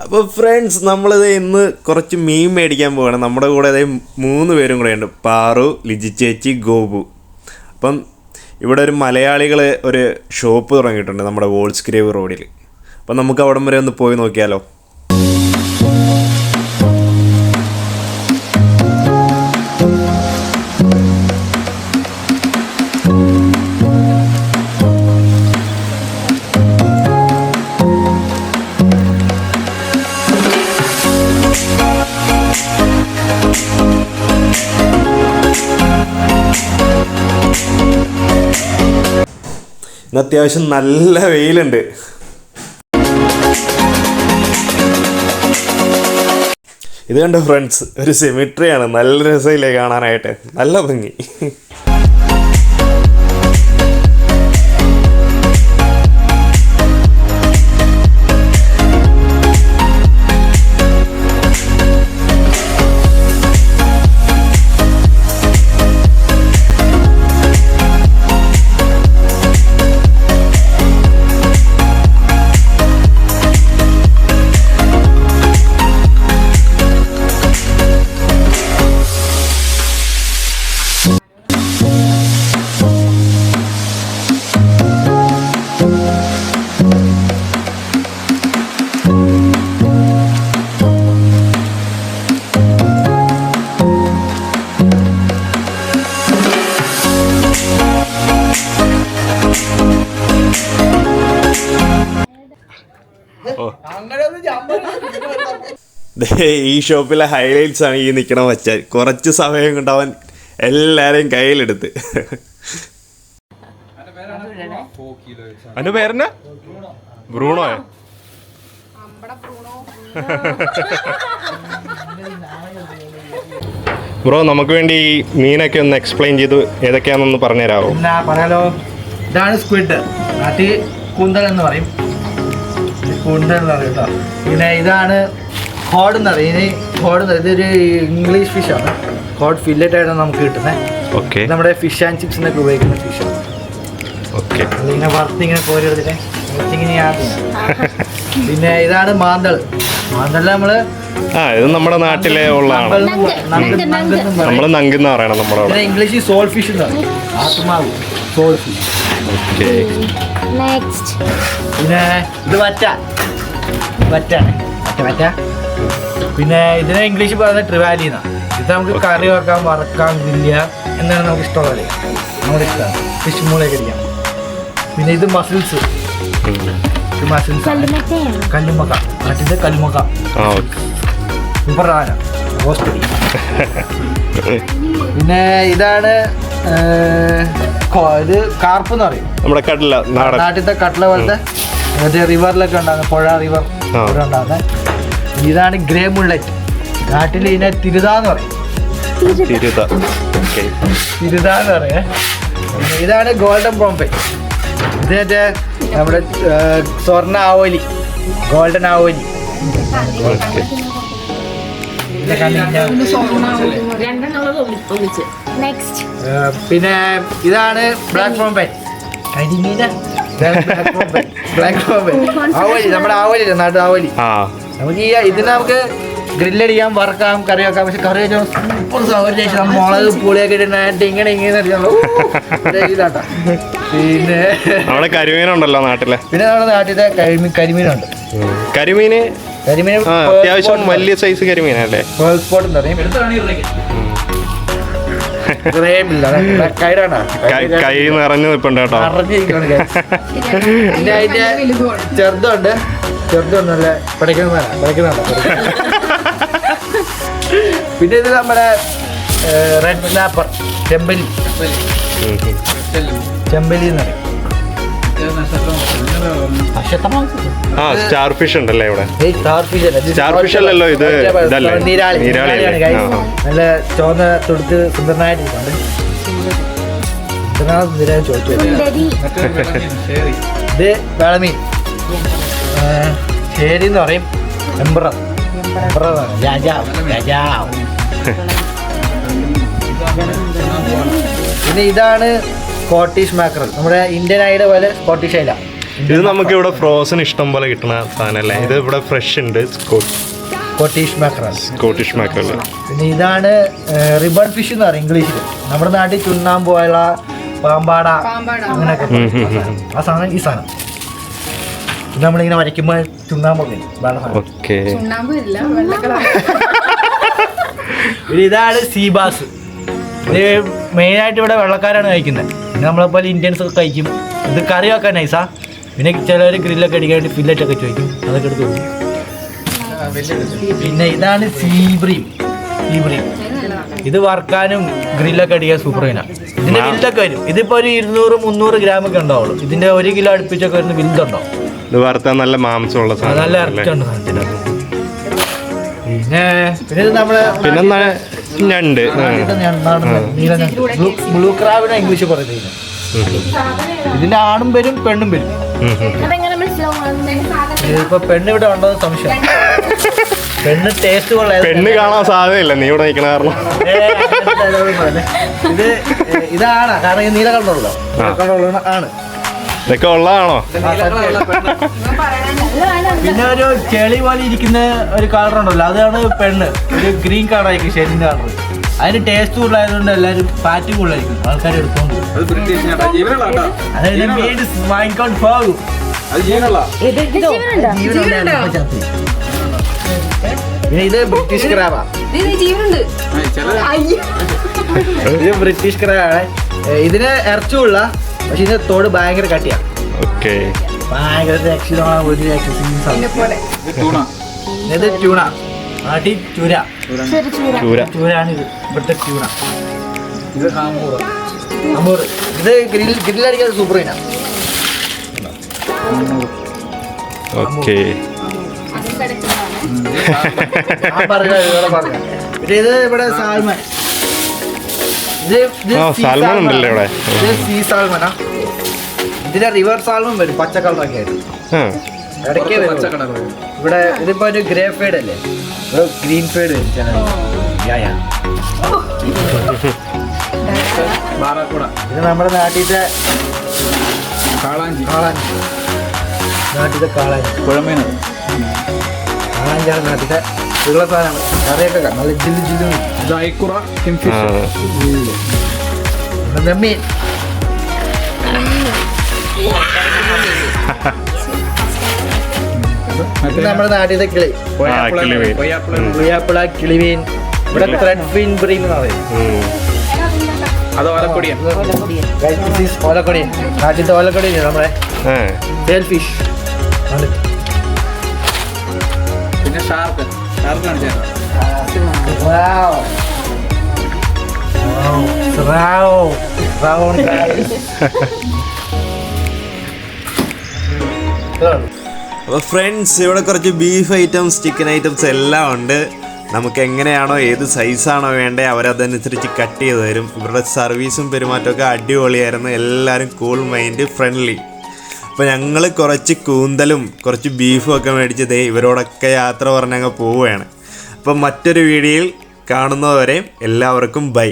അപ്പോൾ ഫ്രണ്ട്സ് നമ്മളിത് ഇന്ന് കുറച്ച് മീൻ മേടിക്കാൻ പോവാണ്. നമ്മുടെ കൂടെ അതേ മൂന്ന് പേരും കൂടെ ഉണ്ട്. പാറു ലിജി ചേച്ചി ഗോപു. അപ്പം ഇവിടെ ഒരു മലയാളികൾ ഒരു ഷോപ്പ് തുടങ്ങിയിട്ടുണ്ട് നമ്മുടെ വോൾസ്ക്രേവ് റോഡിൽ അപ്പം നമുക്ക് അവിടം വരെ ഒന്ന് പോയി നോക്കിയാലോ? ഇന്ന് അത്യാവശ്യം നല്ല വെയിലുണ്ട്. ഇത് കണ്ടോ ഫ്രണ്ട്സ് ഒരു സെമിട്രിയാണ് നല്ല രസമില്ലേ കാണാനായിട്ട്. നല്ല ഭംഗി. ഈ ഷോപ്പിലെ ഹൈലൈറ്റ്സ് ആണ് ഈ നിൽക്കണ വെച്ചാൽ കുറച്ച് സമയം കൊണ്ട് അവൻ എല്ലാരെയും കയ്യിലെടുത്ത്. അവന്റെ പേരെന്നാ? ബ്രൂണോ? ബ്രോ നമുക്ക് വേണ്ടി ഈ മീനൊക്കെ ഒന്ന് എക്സ്പ്ലെയിൻ ചെയ്ത് ഏതൊക്കെയാണെന്നൊന്ന് പറഞ്ഞുതരാമോ പറയാലോ. ഇതാണ് സ്ക്വിഡ് കൂന്തൽ എന്ന് പറയും. എന്ന് കേട്ടോ. പിന്നെ ഇതാണ് ഹോഡ് എന്ന് പറയും ഇനി ഹോഡ് എന്ന് ഇതൊരു ഇംഗ്ലീഷ് ഫിഷാണ് ഹോഡ് ഫില്ലറ്റ് ആയിട്ടാണ് നമുക്ക് കിട്ടുന്നത് ഓക്കെ നമ്മുടെ ഫിഷ് ആൻഡ് ചിപ്സ് എന്നൊക്കെ ഉപയോഗിക്കുന്ന ഫിഷാണ് ഓക്കെ അതിങ്ങനെ വറുത്ത് ഇങ്ങനെ കോരി എടുത്തിട്ട് പിന്നെ ഇതാണ് മാന്തൾ. മാന്തൾ നമ്മൾ ആ ഇത് നമ്മുടെ നാട്ടിലെ ഉള്ളതാണ്. നമ്മൾ നങ്കെന്ന് പറയണം നമ്മുടെ ഇംഗ്ലീഷ് ഇംഗ്ലീഷിൽ സോൾ ഫിഷ് ആത്മാവ്. Sole fish okay. നെക്സ്റ്റ് പിന്നെ ഇത് വറ്റ വറ്റാണ് വറ്റ വറ്റ പിന്നെ ഇതിനെ ഇംഗ്ലീഷിൽ പറയുന്നത് ട്രിവാലി എന്നാണ് ഇത് നമുക്ക് കറി വെക്കാൻ വറക്കാൻ ഗ്രില്ല എന്നാണ് നമുക്ക് ഇഷ്ടമുള്ളത്. നമ്മുടെ ഇഷ്ടമാണ് ഫിഷ് മൂളെ അടിക്കാം. പിന്നെ ഇത് മസിൽസ് ഇത് മസിൽസ് കല്ലുമക്ക. മറ്റേ കല്ലുമക്ക. സൂപ്പർ സാധനം റോസ്റ്റ് പിന്നെ ഇതാണ് ഇത് കാർപ്പ് എന്ന് പറയും. നമ്മുടെ കടല നാട്ടിലത്തെ കട്ട്ല പോലത്തെ മറ്റേ റിവറിലൊക്കെ ഉണ്ടാകുന്ന പുഴ റിവർ. ഇവിടെ ഉണ്ടാകുന്നത് ഇതാണ് ഗ്രേ മുള്ളറ്റ് നാട്ടിൽ ഇതിനെ തിരുതാന്ന് പറയും. തിരുത. തിരുതാന്ന് പറയേ. ഇതാണ് ഗോൾഡൻ ബോംബെ ഇത് മറ്റേ നമ്മുടെ സ്വർണ ആവോലി. ഗോൾഡൻ ആവോലി. ഓക്കെ പിന്നെ ഇതാണ് ബ്ലാക്ക് പ്രോംപെ കരിമീന. ബ്ലാക്ക് പ്രോംപെ ആവോലി നമ്മുടെ ആവോലി നാട്ടു ആവോലി? ആ. നമുക്ക് ഈ ഇതിന് നമുക്ക് ഗ്രില്ലടിക്കാം വറക്കാം കറി വെക്കാം. പക്ഷെ കറി വെച്ചാൽ സൂപ്പർ സൗകര്യം മുളക് പുളിയൊക്കെ ഇട്ടിട്ട് ഇങ്ങനെ ഇങ്ങനെ. പിന്നെ നമ്മുടെ കരിമീനുണ്ടല്ലോ നാട്ടിലെ. പിന്നെ നമ്മുടെ നാട്ടിലെ കരിമീൻ കരിമീനുണ്ട്. കരിമീന് കരിമീൻ ആ അത്യാവശ്യം വലിയ സൈസ് കരിമീനല്ലേ? കൈ- കൈ നിറഞ്ഞു നിൽപ്പുണ്ട് കേട്ടോ. അറിഞ്ഞിരിക്കണം പിന്നെ അതിന്റെ ചെറുതുണ്ട്. പിന്നെ ഇത് നമ്മുടെ റെഡ് സ്നാപ്പർ ചെമ്പലി. ചെമ്പലി എന്ന് പറയും? ആ സ്റ്റാർ ഫിഷ് ഉണ്ടല്ലേ ഇവിടെ? ഏയ് സ്റ്റാർ ഫിഷ് അല്ലല്ലോ, ഇത്. ഇതല്ലേ? നീരാളി. നല്ല ചോന്ന തൊടുത്ത് സുന്ദരനായിട്ടുണ്ട് ഇത് വേളമീൻ. ശരി എന്ന് പറയും. എംബ്രർ. എംബ്രർ രാജാവ് രാജാവ്. പിന്നെ ഇതാണ് സ്കോട്ടിഷ് മാക്രൽ നമ്മുടെ ഇന്ത്യൻ ഐഡ പോലെ സ്കോട്ടിഷ് ഐല ഇത് നമുക്ക് ഇവിടെ ഫ്രോസൺ ഇഷ്ടം പോലെ കിട്ടുന്ന സാധനമല്ലേ? ഇത് ഇവിടെ ഫ്രഷ് ഉണ്ട്. സ്കോട്ടിഷ് മാക്രൽ സ്കോട്ടിഷ് മാക്രൽ പിന്നെ ഇതാണ് റിബൺ ഫിഷ് എന്ന് പറയും ഇംഗ്ലീഷിൽ നമ്മുടെ നാട്ടിൽ ചുണ്ണാമ്പുഴ പാമ്പാട അങ്ങനെയൊക്കെ ആ സാധനം ഈ സാധനം. ഇത് നമ്മളിങ്ങനെ വരയ്ക്കുമ്പോൾ ചുണ്ണാമ്പൊക്കെ ഓക്കെ ഇതാണ് സീബാസ് ഇത് മെയിനായിട്ട് ഇവിടെ വെള്ളക്കാരാണ് കഴിക്കുന്നത് പിന്നെ നമ്മളെ പോലെ ഇന്ത്യൻസ് ഒക്കെ കഴിക്കും. ഇത് കറി വെക്കാൻ നൈസാ പിന്നെ ചിലവർ ഗ്രില്ലൊക്കെ അടിക്കാൻ വേണ്ടി ഫില്ലറ്റ് ഒക്കെ ചോദിക്കും. അതൊക്കെ എടുത്ത് കൊടുക്കും. പിന്നെ ഇതാണ് സീബ്രീം സീബ്രീം ഇത് വറുക്കാനും ഗ്രില്ലൊക്കെ അടിക്കാൻ സൂപ്പർ മീനാണ് ഇതിന്റെ ബില്ലൊക്കെ വരും. ഇതിപ്പോ ഒരു ഇരുന്നൂറ് മുന്നൂറ് ഗ്രാം ഒക്കെ ഉണ്ടാവുള്ളൂ. ഇതിന്റെ ഒരു കിലോ അടുപ്പിച്ചൊക്കെ വരുന്ന ബില്ലുണ്ടോ ഇത് വറുത്താൽ നല്ല മാംസമുള്ള സാധനം നല്ല സാധനത്തിന്. പിന്നെ പിന്നെ എന്നാ ഞണ്ട് ബ്ലൂ- ക്രാബിനെ ഇംഗ്ലീഷ് പറയുന്നത് ഇതിന്റെ ആണും വരും പെണ്ണും വരും. ഇതിപ്പോ പെണ്ണ് ഇവിടെ ഉണ്ടോ സംശയം. പെണ്ണ് ടേസ്റ്റ് കൊള്ളാം. പെണ്ണ് കാണാൻ സാധ്യതയില്ല. നീ ഇവിടെ നിൽക്കണ കാരണം. ഇത് ഇതാണ്. കാരണം നീല കളറുള്ള ആണ്. ഇതൊക്കെ ഉള്ളതാണോ? പിന്നെ ഒരു ചെളി പോലെ ഇരിക്കുന്ന ഒരു കളർ ഉണ്ടല്ലോ അതാണ് പെണ്ണ്. ഒരു ഗ്രീൻ കളറായിരിക്കും ഷെല്ലിന്റെ കളർ അതിന് ടേസ്റ്റ് കൂടുതലായതുകൊണ്ട് എല്ലാവരും ഫാറ്റ് കൂടുതലായിരിക്കും. ആൾക്കാർ എടുത്തോണ്ട് അതായത് വാങ്ങിക്കൊണ്ട് പോകും. ഇത് ബ്രിട്ടീഷ് ക്രാബാ ഇത് ബ്രിട്ടീഷ് ക്രാബാണ് ഇതിന് ഇറച്ചുള്ള പക്ഷെ ഇതിന്റെ തോട് ഭയങ്കര കട്ടിയാണ് ഓക്കെ. ഭയങ്കര രക്ഷിതമാണ് ഒരു രക്ഷ ഇത് ട്യൂണ നാട്ടി ചൂര. ചൂര. ചൂര. ചൂരാണ് ഇത് ഇവിടുത്തെ ട്യൂണ ഇത് അമ്പൂർ ഇത് ഗ്രിൽ ഗ്രില്ലടിക്കാതെ സൂപ്പർ ഇനാ ഓക്കെ. പിന്നെ ഇത് ഇവിടെ സാൽമൻ സാൽമൺ ഉണ്ടല്ലേ ഇവിടെ? സീ സാൽമണാ ഇതിന്റെ റിവർ സാൽമൺ വരും പച്ച കളറൊക്കെ ആയിട്ട് ഇടയ്ക്കേ പച്ച വരും. കളർ ഇവിടെ ഇതിപ്പോ ഒരു ഗ്രേ ഫേഡ് അല്ലേ? ഗ്രീൻ ഫേഡ് വരും ഇത് നമ്മുടെ നാട്ടിലത്തെ കാളാഞ്ചി. കാളാഞ്ചി. നാട്ടിലത്തെ കാളാഞ്ചി. കുഴമീന കാളാഞ്ചിയാണ് നാട്ടിലത്തെ ഉള്ള സാധനമാണ് കറിയൊക്കെ. നല്ല ജില്ലു ജില്ലു ആ. കിംഫിഷ് ഇത് നമ്മുടെ നാട്ടിലെ കിളി. ആ, കിളിമീൻ. ഇവിടെ ത്രെഡ് ഫിൻ ബ്രീം എന്ന് പറയും. അത് is ഓലക്കൊടിയൻ നാട്ടിലത്തെ ഓലക്കൊടിയാണ് നമ്മളെ? ആ. ഫിഷ് പിന്നെ ഷാർക്ക്. അപ്പോൾ ഫ്രണ്ട്സ് ഇവിടെ കുറച്ച് ബീഫ് ഐറ്റംസ് ചിക്കൻ ഐറ്റംസ് എല്ലാം ഉണ്ട്. നമുക്ക് എങ്ങനെയാണോ ഏത് സൈസാണോ വേണ്ടത് അവരതനുസരിച്ച് കട്ട് ചെയ്ത് തരും. ഇവരുടെ സർവീസും പെരുമാറ്റമൊക്കെ അടിപൊളിയായിരുന്നു. എല്ലാവരും കൂൾ മൈൻഡ് ഫ്രണ്ട്ലി അപ്പോൾ ഞങ്ങൾ കുറച്ച് കൂന്തലും കുറച്ച് ബീഫും ഒക്കെ മേടിച്ചത് ഇവരോടൊക്കെ യാത്ര പറഞ്ഞങ്ങ് പോവുകയാണ്. അപ്പം മറ്റൊരു വീഡിയോയിൽ കാണുന്നവരെ എല്ലാവർക്കും ബൈ.